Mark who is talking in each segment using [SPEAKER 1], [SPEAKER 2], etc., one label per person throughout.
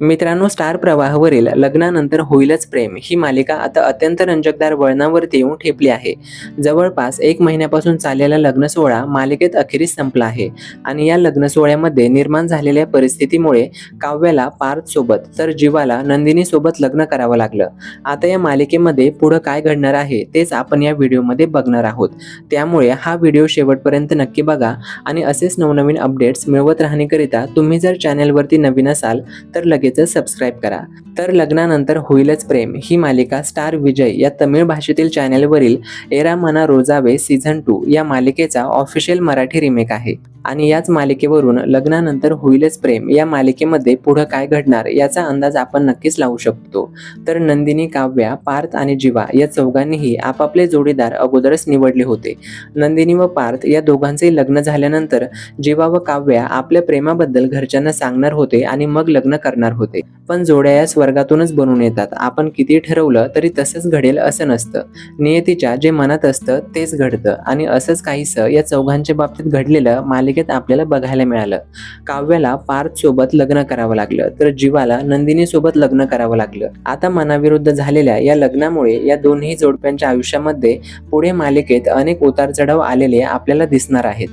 [SPEAKER 1] मित्रांनो स्टार प्रवाहावरील लग्नानंतर होईलच प्रेम. ही मालिका आता अत्यंत रंजकदार वळणावरती येऊन ठेपली आहे. जवळपास एक महिन्यापासून चाललेला लग्न सोहळा मालिकेत अखेरीस संपला आहे आणि या लग्न सोहळ्यामध्ये निर्माण झालेल्या परिस्थितीमुळे काव्याला पार्थ सोबत तर जीवाला नंदिनी सोबत लग्न करावं लागलं. आता या मालिकेमध्ये पुढं काय घडणार आहे तेच आपण या व्हिडिओमध्ये बघणार आहोत. त्यामुळे हा व्हिडिओ शेवटपर्यंत नक्की बघा आणि असेच नवनवीन अपडेट्स मिळवत राहण्याकरिता तुम्ही जर चॅनलवरती नवीन असाल तर लगेचच सबस्क्राईब करा. तर लग्नानंतर होईलच प्रेम. ही मालिका स्टार विजय या तमिळ भाषेतील चॅनेलवरील एरा मना रोजावे सीझन टू या मालिकेचा ऑफिशियल मराठी रिमेक आहे. आणि याच मालिकेवरून लग्नानंतर होईलच प्रेम. या मालिकेमध्ये पुढं काय घडणार याचा अंदाज आपण नक्कीच लावू शकतो. तर नंदिनी काव्या पार्थ आणि जीवा या चौघांनीही आपापले जोडीदार अगोदरच निवडले होते. नंदिनी व पार्थ या दोघांचे लग्न झाल्यानंतर जीवा व काव्या आपल्या प्रेमाबद्दल घरच्यांना सांगणार होते आणि मग लग्न करणार होते. पण जोड्या या स्वर्गातूनच बनून येतात. आपण किती ठरवलं तरी तसंच घडेल असं नसतं. नियतीच्या जे मनात असतं तेच घडतं. आणि असंच काहीसं या चौघांच्या बाबतीत घडलेलं मालिक मालिकेत आपल्याला बघायला मिळालं. काव्याला पार्थ सोबत लग्न करावं लागलं तर जीवाला नंदिनी सोबत लग्न करावं लागलं. आता मनाविरुद्ध झालेल्या या लग्नामुळे या दोन्ही जोडप्यांच्या आयुष्यामध्ये पुढे मालिकेत अनेक उतार चढाव आलेले आपल्याला दिसणार आहेत.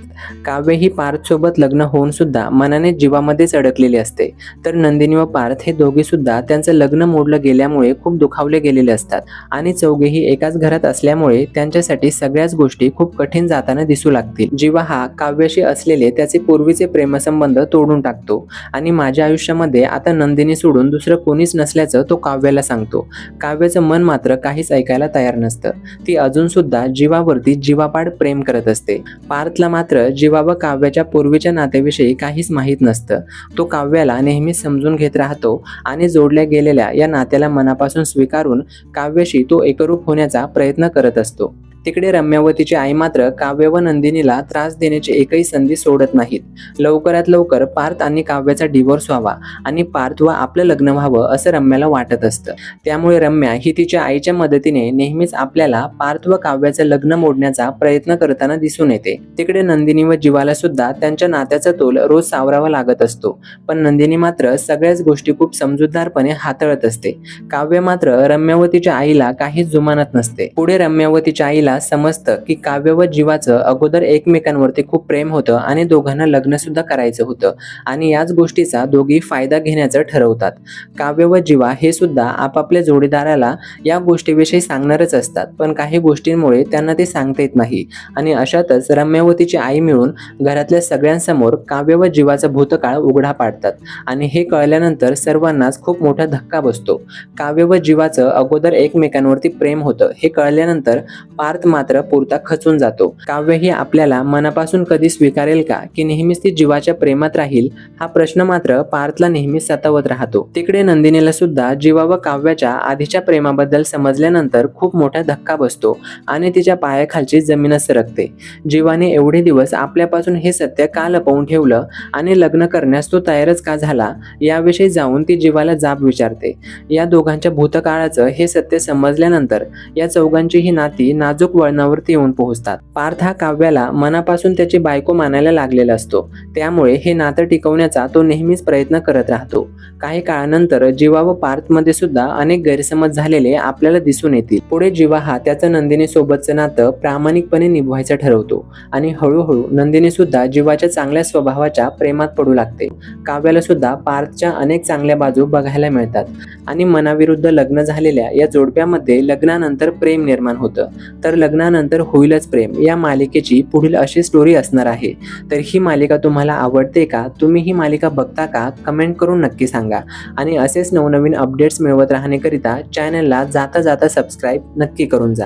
[SPEAKER 1] काव्य ही पार्थ सोबत लग्न होऊन सुद्धा मनाने जीवामध्येच अडकलेली असते. तर नंदिनी व पार्थ हे दोघे सुद्धा त्यांचं लग्न मोडलं गेल्यामुळे खूप दुखावले गेलेले असतात आणि चौघेही एकाच घरात असल्यामुळे त्यांच्यासाठी सगळ्याच गोष्टी खूप कठीण जाताना दिसू लागतील. जीवा हा काव्याशी असले असलेले त्याचे पूर्वीचे प्रेमसंबंध तोडून टाकतो. आणि माझ्या आयुष्यामध्ये आता नंदिनी सोडून दुसरं कोणीच नसल्याचं तो काव्याला सांगतो. काव्याचं मन मात्र काहीच ऐकायला तयार नसतं. ती अजून सुद्धा जीवावरती जीवापाड प्रेम करत असते. पार्थला मात्र जीवा व काव्याच्या पूर्वीच्या नात्याविषयी काहीच माहीत नसतं. तो काव्याला नेहमी समजून घेत राहतो आणि जोडल्या गेलेल्या या नात्याला मनापासून स्वीकारून काव्याशी तो एकरूप होण्याचा प्रयत्न करत असतो. तिकडे रम्यावतीची आई मात्र काव्य व नंदिनीला त्रास देण्याची एकही संधी सोडत नाहीत. लवकरात लवकर पार्थ आणि काव्याचा डिवोर्स व्हावा आणि पार्थ व आपलं लग्न व्हावं असं रम्याला वाटत असतं. त्यामुळे रम्या ही तिच्या आईच्या मदतीने नेहमीच आपल्याला पार्थ व काव्याचं लग्न मोडण्याचा प्रयत्न करताना दिसून येते. तिकडे नंदिनी व जीवाला सुद्धा त्यांच्या नात्याचा तोल रोज सावरावा लागत असतो. पण नंदिनी मात्र सगळ्याच गोष्टी खूप समजूतदारपणे हाताळत असते. काव्य मात्र रम्यावतीच्या आईला काहीच जुमानत नसते. पुढे रम्यावतीच्या आईला समजतं की काव्य व जीवाचं अगोदर एकमेकांवरती खूप प्रेम होतं आणि दोघांना लग्न सुद्धा करायचं होतं. आणि याच गोष्टीचा दोघी फायदा घेण्याचं ठरवतात. काव्य व जीवा हे सुद्धा आपापल्या जोडीदाराला या गोष्टीविषयी सांगणारच असतात. पण काही गोष्टींमुळे त्यांना ते सांगता येत नाही. आणि अशातच रम्यावतीची आई मिळून घरातल्या सगळ्यांसमोर काव्य व जीवाचा भूतकाळ उघडा पाडतात. आणि हे कळल्यानंतर सर्वांनाच खूप मोठा धक्का बसतो. काव्य व जीवाचं अगोदर एकमेकांवरती प्रेम होतं हे कळल्यानंतर पार्थ मात्र पुरता खचून जातो. काव्य ही आपल्याला मनापासून कधी स्वीकारेल का की नेहमीच ती जीवाच्या प्रेमात राहील हा प्रश्न मात्र पार्थला नेहमी सतावत राहतो. तिकडे नंदिनीला सुद्धा जीवा व काव्याच्या आधीच्या प्रेमाबद्दल समजल्यानंतर खूप मोठा धक्का बसतो आणि तिच्या पायाखालची जमीनच सरकते. जीवाने एवढे दिवस आपल्यापासून हे सत्य का लपवून ठेवलं आणि लग्न करण्यास तो तयारच का झाला याविषयी जाऊन ती जीवाला जाब विचारते. या दोघांच्या भूतकाळाचं हे सत्य समजल्यानंतर या चौघांची ही नाती नाजूक वळणावरती येऊन पोहोचतात. पार्थ हा काव्याला मनापासून त्याची बायको मानायला लागलेला असतो. त्यामुळे हे नातं टिकवण्याचा तो नेहमीच प्रयत्न करत राहतो. काही काळानंतर जीवा व पार्थमध्ये सुद्धा अनेक गैरसमज झालेले आपल्याला दिसून येतील. पुढे जीवा हा त्याचं नंदिनी सोबतचं नातं प्रामाणिकपणे निभवायचं ठरवतो आणि हळूहळू नंदिनी सुद्धा जीवाच्या चांगल्या स्वभावाच्या प्रेमात पडू लागते. काव्याला सुद्धा पार्थच्या अनेक चांगल्या बाजू बघायला मिळतात आणि मनाविरुद्ध लग्न झालेल्या या जोडप्यामध्ये लग्नानंतर प्रेम निर्माण होतं. तर लग्नानंतर होईलच प्रेम. या मालिकेची पुढील अशी स्टोरी असणार आहे. तर ही मालिका तुम्हाला आवडते का? तुम्ही ही मालिका बघता का? कमेंट करून नक्की सांगा. आणि असेच नवनवीन अपडेट्स मिळवत राहण्याकरिता चॅनलला जाता जाता सबस्क्राईब नक्की करून जा.